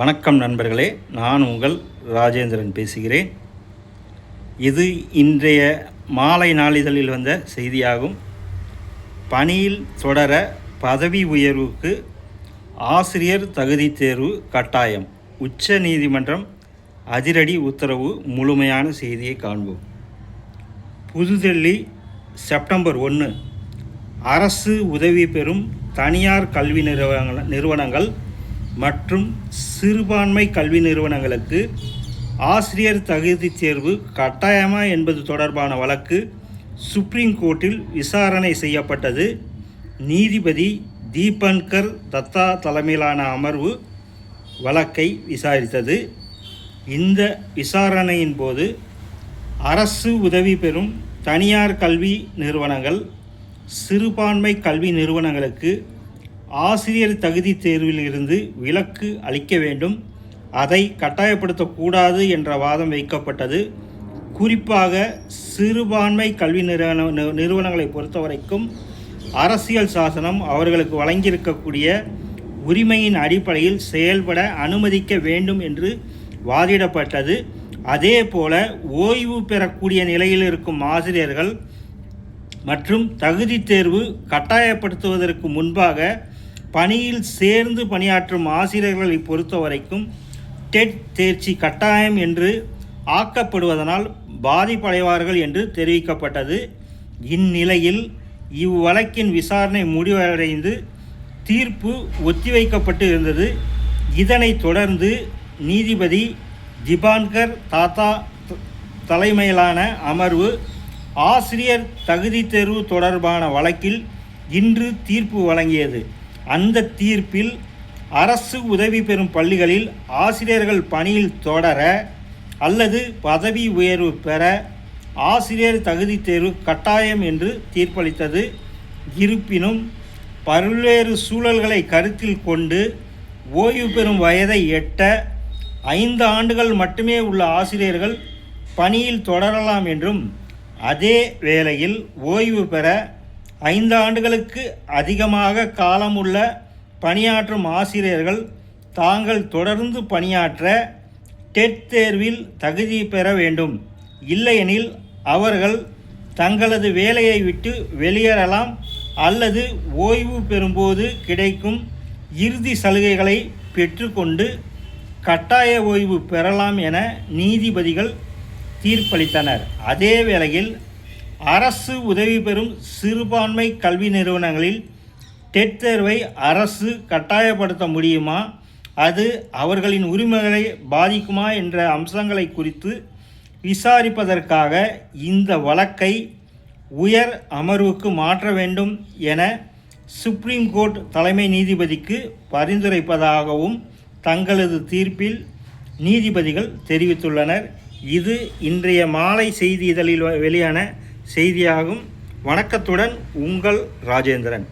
வணக்கம் நண்பர்களே நான் உங்கள் ராஜேந்திரன் பேசுகிறேன். இது இன்றைய மாலை நாளிதழில் வந்த செய்தியாகும். பணியில் தொடர பதவி உயர்வுக்கு ஆசிரியர் தகுதி தேர்வு கட்டாயம். உச்ச நீதிமன்றம் அதிரடி உத்தரவு முழுமையான செய்தியை காண்போம். புதுதில்லி செப்டம்பர் ஒன்று அரசு உதவி பெறும் தனியார் கல்வி நிறுவனங்கள் நிறுவனங்கள் மற்றும் சிறுபான்மை கல்வி நிறுவனங்களுக்கு ஆசிரியர் தகுதி தேர்வு கட்டாயமா என்பது தொடர்பான வழக்கு சுப்ரீம் கோர்ட்டில் விசாரணை செய்யப்பட்டது. நீதிபதி தீபன்கர் தத்தா தலைமையிலான அமர்வு வழக்கை விசாரித்தது. இந்த விசாரணையின் போது அரசு உதவி பெறும் தனியார் கல்வி நிறுவனங்கள் சிறுபான்மை கல்வி நிறுவனங்களுக்கு ஆசிரியர் தகுதி தேர்வில் இருந்து விலக்கு அளிக்க வேண்டும். அதை கட்டாயப்படுத்தக்கூடாது என்ற வாதம் வைக்கப்பட்டது. குறிப்பாக சிறுபான்மை கல்வி நிறுவன நிறுவனங்களை பொறுத்தவரைக்கும் அரசியல் சாசனம் அவர்களுக்கு வழங்கியிருக்கக்கூடிய உரிமையின் அடிப்படையில் செயல்பட அனுமதிக்க வேண்டும் என்று வாதிடப்பட்டது. அதே போல ஓய்வு பெறக்கூடிய நிலையில் இருக்கும் ஆசிரியர்கள் மற்றும் தகுதி தேர்வு கட்டாயப்படுத்துவதற்கு முன்பாக பணியில் சேர்ந்து பணியாற்றும் ஆசிரியர்களை பொறுத்தவரைக்கும் டெட் தேர்ச்சி கட்டாயம் என்று ஆக்கப்படுவதனால் பாதிப்படைவார்கள் என்று தெரிவிக்கப்பட்டது. இந்நிலையில் இவ்வழக்கின் விசாரணை முடிவடைந்து தீர்ப்பு ஒத்திவைக்கப்பட்டு இருந்தது. இதனைத் தொடர்ந்து நீதிபதி திபான்கர் தாத்தா தலைமையிலான அமர்வு ஆசிரியர் தகுதி தேர்வு தொடர்பான வழக்கில் இன்று தீர்ப்பு வழங்கியது. அந்த தீர்ப்பில் அரசு உதவி பெறும் பள்ளிகளில் ஆசிரியர்கள் பணியில் தொடர அல்லது பதவி உயர்வு பெற ஆசிரியர் தகுதி தேர்வு கட்டாயம் என்று தீர்ப்பளித்தது. இருப்பினும் பல்வேறு சூழல்களை கருத்தில் கொண்டு ஓய்வு பெறும் வயதை எட்ட ஐந்து ஆண்டுகள் மட்டுமே உள்ள ஆசிரியர்கள் பணியில் தொடரலாம் என்றும் அதே வேளையில் ஓய்வு பெற ஐந்து ஆண்டுகளுக்கு அதிகமாக காலம் உள்ள பணியாற்றும் ஆசிரியர்கள் தாங்கள் தொடர்ந்து பணியாற்ற டெட் தேர்வில் தகுதி பெற வேண்டும். இல்லையெனில் அவர்கள் தங்களது வேலையை விட்டு வெளியேறலாம் அல்லது ஓய்வு பெறும்போது கிடைக்கும் இறுதி சலுகைகளை பெற்றுக்கொண்டு கட்டாய ஓய்வு பெறலாம் என நீதிபதிகள் தீர்ப்பளித்தனர். அதே வேளையில் அரசு உதவி பெறும் சிறுபான்மை கல்வி நிறுவனங்களில் டெட் தேர்வை அரசு கட்டாயப்படுத்த முடியுமா? அது அவர்களின் உரிமைகளை பாதிக்குமா என்ற அம்சங்களை குறித்து விசாரிப்பதற்காக இந்த வழக்கை உயர் அமர்வுக்கு மாற்ற வேண்டும் என சுப்ரீம் கோர்ட் தலைமை நீதிபதிக்கு பரிந்துரைப்பதாகவும் தங்களது தீர்ப்பில் நீதிபதிகள் தெரிவித்துள்ளனர். இது இன்றைய மாலை செய்தி இதழில் வெளியான செய்தியாகும். வணக்கத்துடன் உங்கள் ராஜேந்திரன்.